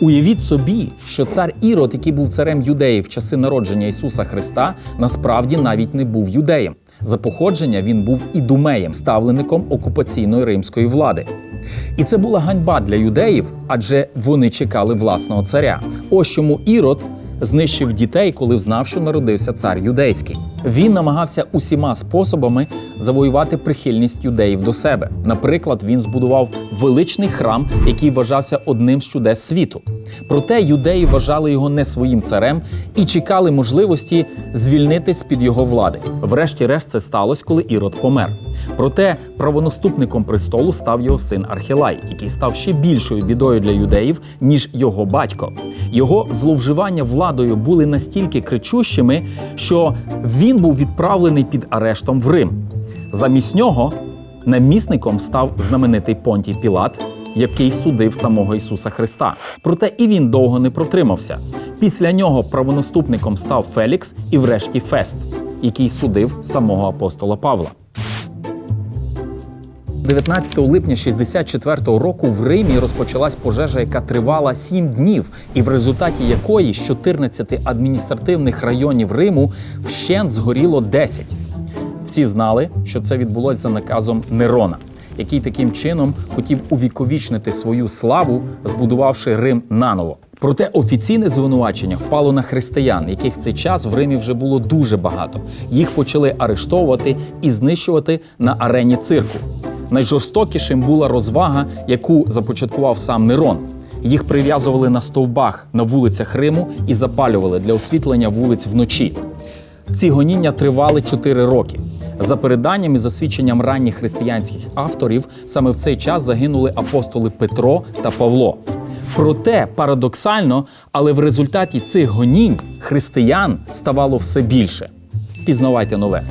Уявіть собі, що цар Ірод, який був царем юдеїв в часи народження Ісуса Христа, насправді навіть не був юдеєм. За походження він був ідумеєм, ставлеником окупаційної римської влади. І це була ганьба для юдеїв, адже вони чекали власного царя. Ось чому Ірод знищив дітей, коли взнав, що народився цар юдейський. Він намагався усіма способами завоювати прихильність юдеїв до себе. Наприклад, він збудував величний храм, який вважався одним з чудес світу. Проте юдеї вважали його не своїм царем і чекали можливості звільнитись з під його влади. Врешті-решт це сталося, коли Ірод помер. Проте правонаступником престолу став його син Архілай, який став ще більшою бідою для юдеїв, ніж його батько. Його зловживання владою були настільки кричущими, що він був відправлений під арештом в Рим. Замість нього намісником став знаменитий Понтій Пілат, який судив самого Ісуса Христа. Проте і він довго не протримався. Після нього правонаступником став Фелікс і, врешті, Фест, який судив самого апостола Павла. 19 липня 64-го року в Римі розпочалась пожежа, яка тривала 7 днів, і в результаті якої з 14 адміністративних районів Риму вщент згоріло 10. Всі знали, що це відбулося за наказом Нерона, який таким чином хотів увіковічнити свою славу, збудувавши Рим наново. Проте офіційне звинувачення впало на християн, яких в цей час в Римі вже було дуже багато. Їх почали арештовувати і знищувати на арені цирку. Найжорстокішим була розвага, яку започаткував сам Нерон. Їх прив'язували на стовбах на вулицях Риму і запалювали для освітлення вулиць вночі. Ці гоніння тривали 4 роки. За переданням і за свідченням ранніх християнських авторів, саме в цей час загинули апостоли Петро та Павло. Проте парадоксально, але в результаті цих гонінь християн ставало все більше. Пізнавайте нове.